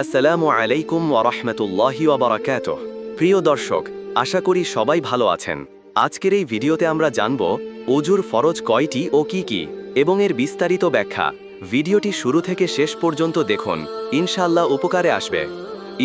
আসসালামু আলাইকুম ওরহমতুল্লাহি ওবরাকাত প্রিয় দর্শক, আশা করি সবাই ভালো আছেন। আজকের এই ভিডিওতে আমরা জানব অজুর ফরজ কয়টি ও কি কি, এবং এর বিস্তারিত ব্যাখ্যা। ভিডিওটি শুরু থেকে শেষ পর্যন্ত দেখুন ইনশাল্লাহ উপকারে আসবে।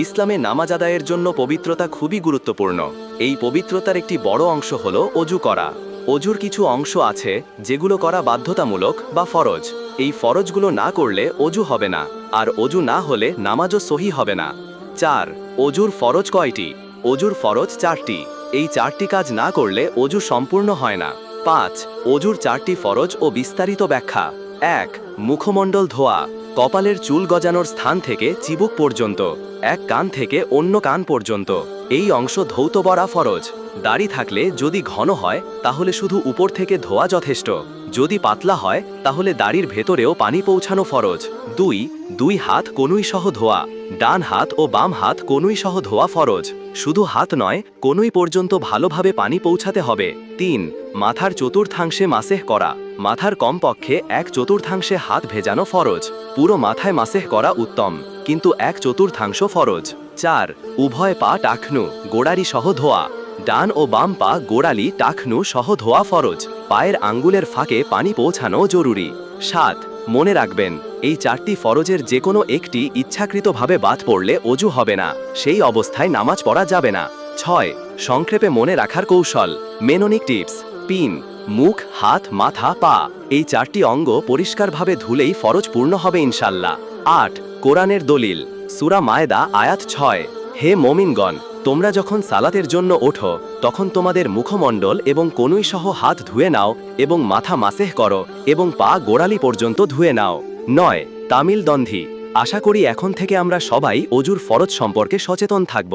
ইসলামে নামাজ আদায়ের জন্য পবিত্রতা খুবই গুরুত্বপূর্ণ। এই পবিত্রতার একটি বড় অংশ হল অজু করা। অজুর কিছু অংশ আছে, যেগুলো করা বাধ্যতামূলক বা ফরজ। এই ফরজগুলো না করলে অজু হবে না। আর অজু না হলে নামাজও সহি হবে না। চার, অজুর ফরজ কয়টি? অজুর ফরজ চারটি। এই চারটি কাজ না করলে অজু সম্পূর্ণ হয় না। পাঁচ, অজুর চারটি ফরজ ও বিস্তারিত ব্যাখ্যা। এক, মুখমণ্ডল ধোয়া। কপালের চুল গজানোর স্থান থেকে চিবুক পর্যন্ত। এক কান থেকে অন্য কান পর্যন্ত। এই অংশ ধৌত বরা ফরজ। দাড়ি থাকলে যদি ঘন হয়, তাহলে শুধু উপর থেকে ধোয়া যথেষ্ট। যদি পাতলা হয়, তাহলে দাড়ির ভেতরেও পানি পৌঁছানো ফরজ। দুই দুই হাত কনুই সহ ধোয়া। ডান হাত ও বাম হাত কনুই সহ ধোয়া ফরজ। শুধু হাত নয় কনুই পর্যন্ত ভালোভাবে পানি পৌঁছাতে হবে। তিন, মাথার চতুর্থাংশে মাসেহ করা। মাথার কমপক্ষে এক চতুর্থাংশে হাত ভেজানো ফরজ। পুরো মাথায় মাসেহ করা উত্তম, কিন্তু এক চতুর্থাংশ ফরজ। চার, উভয় পা টাকনু গোড়ারি সহ ধোয়া। ডান ও বাম পা, গোড়ালি টাকনু সহ ধোয়া ফরজ। পায়ের আঙ্গুলের ফাঁকে পানি পৌঁছানো জরুরি। সাত, মনে রাখবেন, এই চারটি ফরজের যে কোনো একটি ইচ্ছাকৃতভাবে বাদ পড়লে অজু হবে না, সেই অবস্থায় নামাজ পড়া যাবে না। ছয়, সংক্ষেপে মনে রাখার কৌশল, মেনোনিক টিপস। পিন মুখ, হাত, মাথা, পা, এই চারটি অঙ্গ পরিষ্কারভাবে ধুলেই ফরজ পূর্ণ হবে ইনশাল্লাহ। আট, কোরআনের দলিল, সুরা মায়দা, আয়াত ছয়। হে মমিনগণ তোমরা যখন সালাতের জন্য ওঠো, তখন তোমাদের মুখমণ্ডল এবং কনুই সহ হাত ধুয়ে নাও এবং মাথা মাসেহ করো এবং পা গোড়ালি পর্যন্ত ধুয়ে নাও। নয়, তামিল দন্ধি আশা করি এখন থেকে আমরা সবাই অজুর ফরজ সম্পর্কে সচেতন থাকব।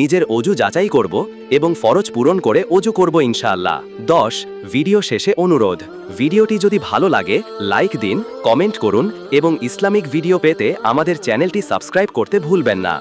নিজের অজু যাচাই করব এবং ফরজ পূরণ করে অজু করব ইনশাআল্লাহ। দশ, ভিডিও শেষে অনুরোধ। ভিডিওটি যদি ভালো লাগে, লাইক দিন, কমেন্ট করুন এবং ইসলামিক ভিডিও পেতে আমাদের চ্যানেলটি সাবস্ক্রাইব করতে ভুলবেন না।